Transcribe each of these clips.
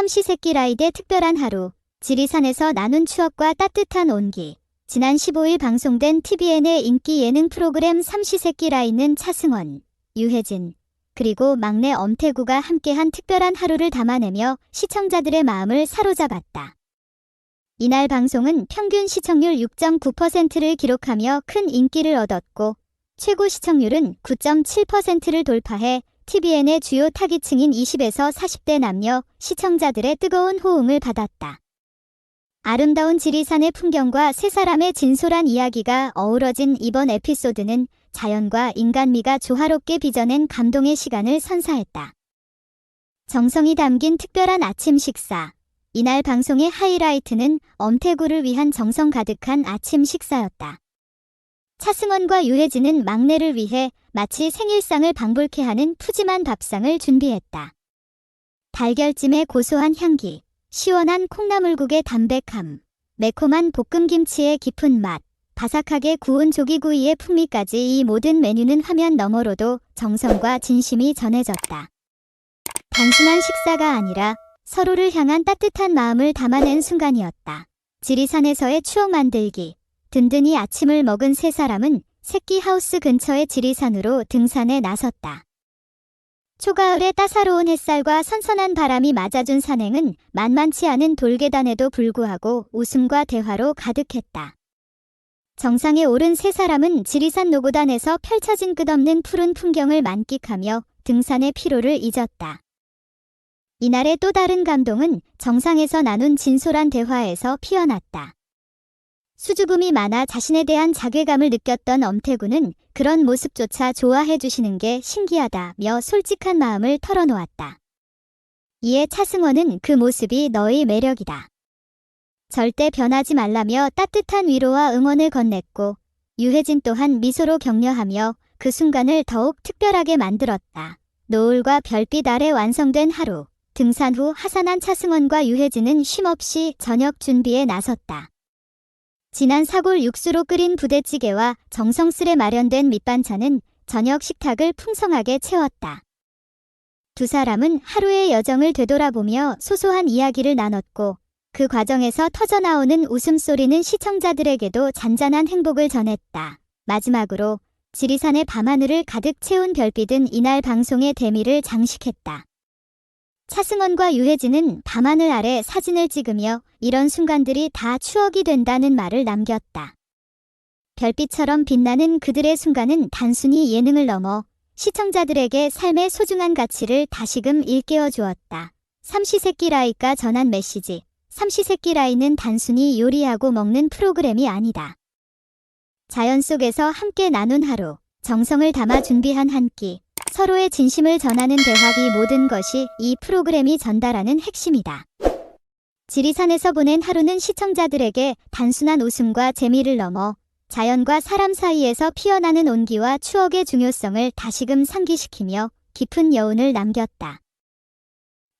삼시세끼 라이드의 특별한 하루, 지리산에서 나눈 추억과 따뜻한 온기. 지난 15일 방송된 TVN의 인기 예능 프로그램 삼시세끼 라이드는 차승원, 유혜진, 그리고 막내 엄태구가 함께한 특별한 하루를 담아내며 시청자들의 마음을 사로잡았다. 이날 방송은 평균 시청률 6.9%를 기록하며 큰 인기를 얻었고 최고 시청률은 9.7%를 돌파해 TVN의 주요 타깃층인 20에서 40대 남녀 시청자들의 뜨거운 호응을 받았다. 아름다운 지리산의 풍경과 세 사람의 진솔한 이야기가 어우러진 이번 에피소드는 자연과 인간미가 조화롭게 빚어낸 감동의 시간을 선사했다. 정성이 담긴 특별한 아침 식사. 이날 방송의 하이라이트는 엄태구를 위한 정성 가득한 아침 식사였다. 차승원과 유혜진은 막내를 위해 마치 생일상을 방불케 하는 푸짐한 밥상을 준비했다. 달걀찜의 고소한 향기, 시원한 콩나물국의 담백함, 매콤한 볶음김치의 깊은 맛, 바삭하게 구운 조기구이의 풍미까지 이 모든 메뉴는 화면 너머로도 정성과 진심이 전해졌다. 단순한 식사가 아니라 서로를 향한 따뜻한 마음을 담아낸 순간이었다. 지리산에서의 추억 만들기. 든든히 아침을 먹은 세 사람은 새끼 하우스 근처의 지리산으로 등산에 나섰다. 초가을의 따사로운 햇살과 선선한 바람이 맞아준 산행은 만만치 않은 돌계단에도 불구하고 웃음과 대화로 가득했다. 정상에 오른 세 사람은 지리산 노고단에서 펼쳐진 끝없는 푸른 풍경을 만끽하며 등산의 피로를 잊었다. 이날의 또 다른 감동은 정상에서 나눈 진솔한 대화에서 피어났다. 수줍음이 많아 자신에 대한 자괴감을 느꼈던 엄태구는 그런 모습조차 좋아해 주시는 게 신기하다며 솔직한 마음을 털어놓았다. 이에 차승원은 그 모습이 너의 매력이다. 절대 변하지 말라며 따뜻한 위로와 응원을 건넸고 유혜진 또한 미소로 격려하며 그 순간을 더욱 특별하게 만들었다. 노을과 별빛 아래 완성된 하루. 등산 후 하산한 차승원과 유혜진은 쉼없이 저녁 준비에 나섰다. 진한 사골 육수로 끓인 부대찌개와 정성스레 마련된 밑반찬은 저녁 식탁을 풍성하게 채웠다. 두 사람은 하루의 여정을 되돌아보며 소소한 이야기를 나눴고 그 과정에서 터져나오는 웃음소리는 시청자들에게도 잔잔한 행복을 전했다. 마지막으로 지리산의 밤하늘을 가득 채운 별빛은 이날 방송의 대미를 장식했다. 차승원과 유혜진은 밤하늘 아래 사진을 찍으며 이런 순간들이 다 추억이 된다는 말을 남겼다. 별빛처럼 빛나는 그들의 순간은 단순히 예능을 넘어 시청자들에게 삶의 소중한 가치를 다시금 일깨워 주었다. 삼시세끼 라이가 전한 메시지. 삼시세끼 라이는 단순히 요리하고 먹는 프로그램이 아니다. 자연 속에서 함께 나눈 하루, 정성을 담아 준비한 한 끼, 서로의 진심을 전하는 대화 이 모든 것이 이 프로그램이 전달하는 핵심이다. 지리산에서 보낸 하루는 시청자들에게 단순한 웃음과 재미를 넘어 자연과 사람 사이에서 피어나는 온기와 추억의 중요성을 다시금 상기시키며 깊은 여운을 남겼다.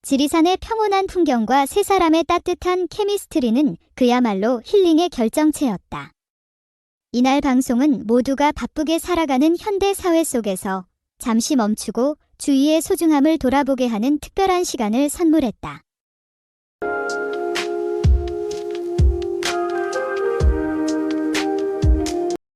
지리산의 평온한 풍경과 세 사람의 따뜻한 케미스트리는 그야말로 힐링의 결정체였다. 이날 방송은 모두가 바쁘게 살아가는 현대 사회 속에서 잠시 멈추고 주위의 소중함을 돌아보게 하는 특별한 시간을 선물했다.